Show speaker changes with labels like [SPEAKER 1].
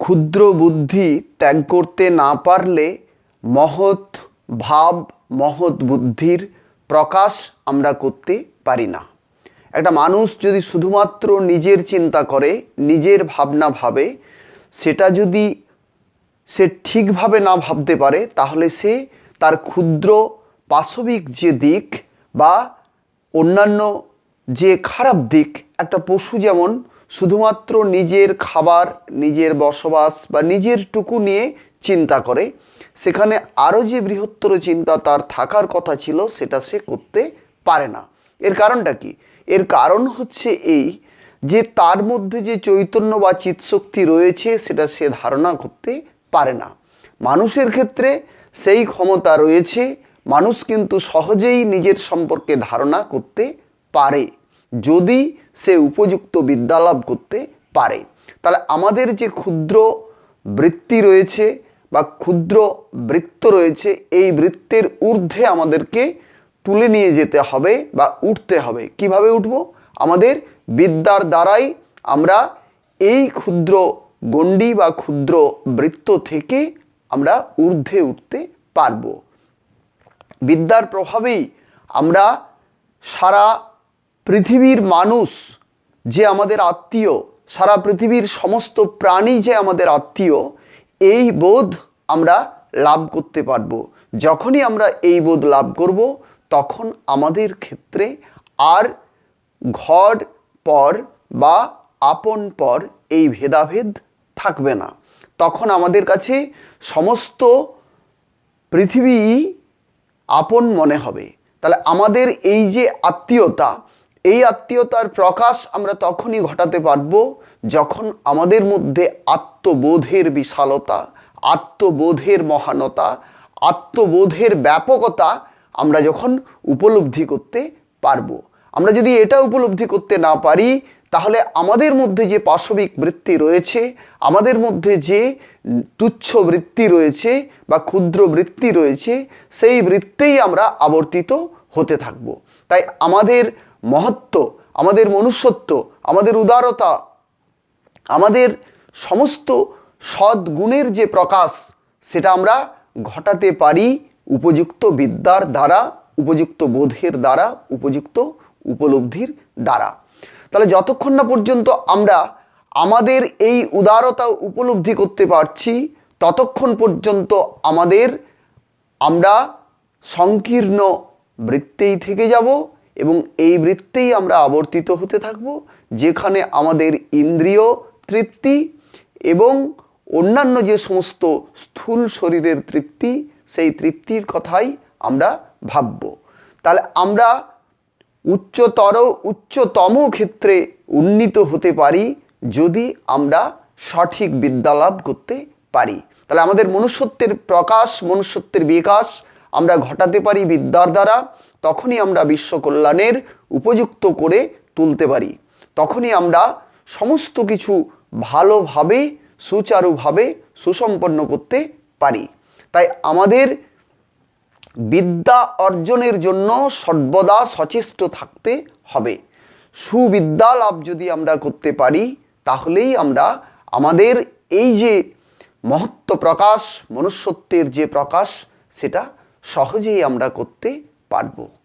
[SPEAKER 1] ক্ষুদ্র বুদ্ধি ত্যাগ করতে না পারলে মহৎ ভাব, মহৎ বুদ্ধির প্রকাশ আমরা করতে পারি না। একটা মানুষ যদি শুধুমাত্র নিজের চিন্তা করে, নিজের ভাবনা ভাবে, সেটা যদি সে ঠিকভাবে না ভাবতে পারে, তাহলে সে তার ক্ষুদ্র পাশবিক যে দিক বা অন্যান্য যে খারাপ দিক, একটা পশু যেমন শুধুমাত্র নিজের খাবার, নিজের বসবাস বা নিজের টুকু নিয়ে চিন্তা করে। সেখানে আরও যে বৃহত্তর চিন্তা তার থাকার কথা ছিল, সেটা সে করতে পারে না। এর কারণটা কি? এর কারণ হচ্ছে এই যে তার মধ্যে যে চৈতন্য বা চিৎশক্তি রয়েছে, সেটা সে ধারণা করতে পারে না। মানুষের ক্ষেত্রে সেই ক্ষমতা রয়েছে, মানুষ কিন্তু সহজেই নিজের সম্পর্কে ধারণা করতে পারে। যদি সে উপযুক্ত বিদ্যা লাভ করতে পারে। তাহলে আমাদের যে ক্ষুদ্র বৃত্তি রয়েছে বা ক্ষুদ্র বৃত্ত রয়েছে, এই বৃত্তের ঊর্ধ্বে আমাদেরকে তুলে নিয়ে যেতে হবে বা উঠতে হবে। কীভাবে উঠব? আমাদের বিদ্যার দ্বারাই আমরা এই ক্ষুদ্র গণ্ডি বা ক্ষুদ্র বৃত্ত থেকে আমরা ঊর্ধ্বে উঠতে পারব। বিদ্যার প্রভাবেই আমরা সারা পৃথিবীর মানুষ যে আমাদের আত্মীয়, সারা পৃথিবীর সমস্ত প্রাণী যে আমাদের আত্মীয়, এই বোধ আমরা লাভ করতে পারব। যখনই আমরা এই বোধ লাভ করব, তখন আমাদের ক্ষেত্রে আর ঘর পর বা আপন পর এই ভেদাভেদ থাকবে না। তখন আমাদের কাছে সমস্ত পৃথিবী আপন মনে হবে। তাহলে আমাদের এই যে আত্মীয়তা এই আত্মীয়তার প্রকাশ আমরা তখনই ঘটাতে পারব যখন আমাদের মধ্যে আত্মবোধের বিশালতা, আত্মবোধের মহানতা, আত্মবোধের ব্যাপকতা আমরা যখন উপলব্ধি করতে পারব। আমরা যদি এটা উপলব্ধি করতে না পারি, তাহলে আমাদের মধ্যে যে পাশবিক বৃত্তি রয়েছে, আমাদের মধ্যে যে তুচ্ছ বৃত্তি রয়েছে বা ক্ষুদ্র বৃত্তি রয়েছে, সেই বৃত্তেই আমরা আবর্তিত হতে থাকব। তাই আমাদের মহত্ব, আমাদের মনুষ্যত্ব, আমাদের উদারতা, আমাদের সমস্ত সদ্গুণের যে প্রকাশ, সেটা আমরা ঘটাতে পারি উপযুক্ত বিদ্যার দ্বারা, উপযুক্ত বোধের দ্বারা, উপযুক্ত উপলব্ধির দ্বারা। তাহলে যতক্ষণ না পর্যন্ত আমরা আমাদের এই উদারতা উপলব্ধি করতে পারছি, ততক্ষণ পর্যন্ত আমাদের আমরা সংকীর্ণ বৃত্তেই থেকে যাব এবং এই বৃত্তেই আমরা আবর্তিত হতে থাকব, যেখানে আমাদের ইন্দ্রিয় তৃপ্তি এবং অন্যান্য যে সমস্ত স্থূল শরীরের তৃপ্তি, সেই তৃপ্তির কথাই আমরা ভাবব। তাহলে আমরা উচ্চতর, উচ্চতম ক্ষেত্রে উন্নীত হতে পারি যদি আমরা সঠিক বিদ্যা লাভ করতে পারি। তাহলে আমাদের মনুষ্যত্বের প্রকাশ, মনুষ্যত্বের বিকাশ আমরা ঘটাতে পারি বিদ্যার দ্বারা। তখনই আমরা বিশ্ব কল্যাণের উপযুক্ত করে তুলতে পারি। তখনই আমরা সমস্ত কিছু ভালোভাবে, সুচারুভাবে সুসম্পন্ন করতে পারি। তাই আমাদের বিদ্যা অর্জনের জন্য সর্বদা সচেষ্ট থাকতে হবে। সুবিদ্যা লাভ যদি আমরা করতে পারি, তাহলেই আমরা আমাদের এই যে মহত্ব প্রকাশ, মনুষ্যত্বের যে প্রকাশ, সেটা সহজেই আমরা করতে পারব।